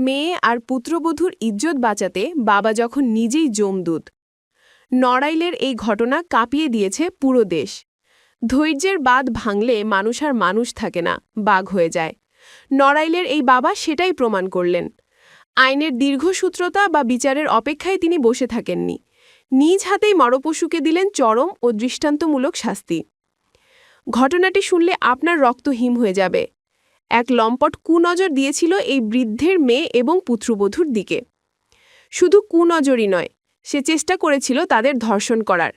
মেয়ে আর পুত্রবধূর ইজ্জত বাঁচাতে বাবা যখন নিজেই জমদূত নড়াইলের এই ঘটনা কাঁপিয়ে দিয়েছে পুরো দেশ। ধৈর্যের বাঁধ ভাঙলে মানুষ আর মানুষ থাকে না, বাঘ হয়ে যায়। নড়াইলের এই বাবা সেটাই প্রমাণ করলেন। আইনের দীর্ঘসূত্রতা বা বিচারের অপেক্ষায় তিনি বসে থাকেননি। নিজ হাতেই মরপশুকে দিলেন চরম ও দৃষ্টান্তমূলক শাস্তি। ঘটনাটি শুনলে আপনার রক্ত হিম হয়ে যাবে। এক লম্পট কুনজর দিয়েছিল এই বৃদ্ধের মেয়ে এবং পুত্রবধূর দিকে। শুধু কুনজরই নয়, সে চেষ্টা করেছিল তাদের ধর্ষণ করার।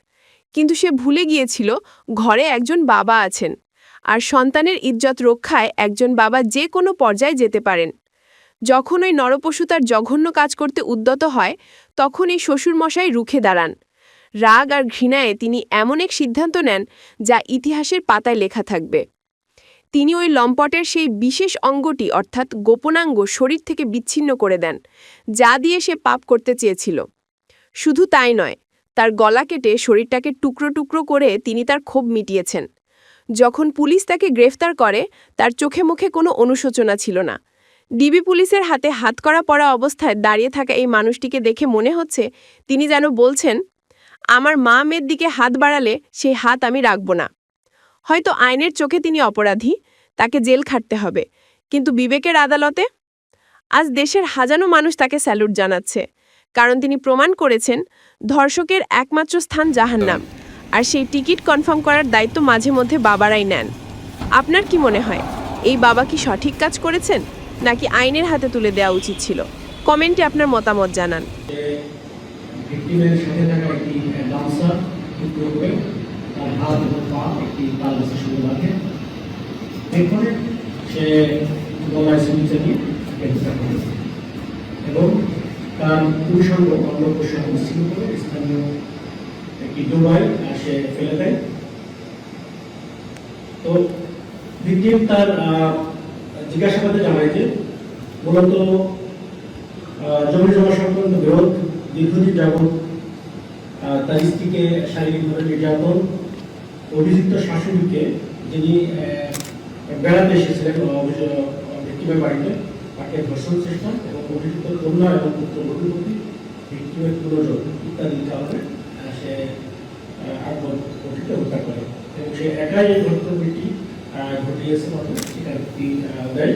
কিন্তু সে ভুলে গিয়েছিল, ঘরে একজন বাবা আছেন আর সন্তানের ইজ্জত রক্ষায় একজন বাবা যে কোনো পর্যায়ে যেতে পারেন। যখন ওই নরপশু তার জঘন্য কাজ করতে উদ্যত হয়, তখন এই শ্বশুরমশাই রুখে দাঁড়ান। রাগ আর ঘৃণায় তিনি এমন এক সিদ্ধান্ত নেন যা ইতিহাসের পাতায় লেখা থাকবে। তিনি ওই লম্পটের সেই বিশেষ অঙ্গটি, অর্থাৎ গোপনাঙ্গ, শরীর থেকে বিচ্ছিন্ন করে দেন, যা দিয়ে সে পাপ করতে চেয়েছিল। শুধু তাই নয়, তার গলা কেটে শরীরটাকে টুকরো টুকরো করে তিনি তার ক্ষোভ মিটিয়েছেন। যখন পুলিশ তাকে গ্রেফতার করে, তার চোখে মুখে কোনো অনুশোচনা ছিল না। ডিবি পুলিশের হাতে হাত করা পড়া অবস্থায় দাঁড়িয়ে থাকা এই মানুষটিকে দেখে মনে হচ্ছে তিনি যেন বলছেন, আমার মা মেয়ের দিকে হাত বাড়ালে সেই হাত আমি রাখব না। হয়তো আইনের চোখে তিনি অপরাধী, তাকে জেল খাটতে হবে। কিন্তু বিবেকের আদালতে? আজ দেশের হাজারো মানুষ তাকে স্যালুট জানাচ্ছে। কারণ তিনি প্রমাণ করেছেন, ধর্ষকের একমাত্র স্থান জাহান্নাম। আর সেই টিকিট কনফার্ম করার দায়িত্ব মাঝে মধ্যে বাবারাই নেন। আপনার কি মনে হয়, এই বাবা কি সঠিক কাজ করেছেন, নাকি আইনের হাতে তুলে দেওয়া উচিত ছিল? কমেন্টে আপনার মতামত জানান। হাত এবং তার পুরুষাঙ্গ ভিক্টিম তার আহ, জিজ্ঞাসাবাদে জানায় যে মূলত জমি জমা সংক্রান্ত বিরোধ দীর্ঘদিন যাবৎ তার স্ত্রীকে শারীরিকভাবে নির্যাতন অভিযুক্ত শাশুড়িকে যিনি বেড়াতে এসেছিলেন ভিক্টিমের বাড়িতে, তাকে ধর্ষণ চেষ্টা এবং অভিযুক্ত কন্যা এবং পুত্র প্রতি ভিক্টিমের পুনর্জন ইত্যাদি কারণে সে আত্মঘটিতে হত্যা করে এবং সে একাই এই ঘটনাটি ঘটিয়েছে মাত্র স্বীকারোক্তি দেয়।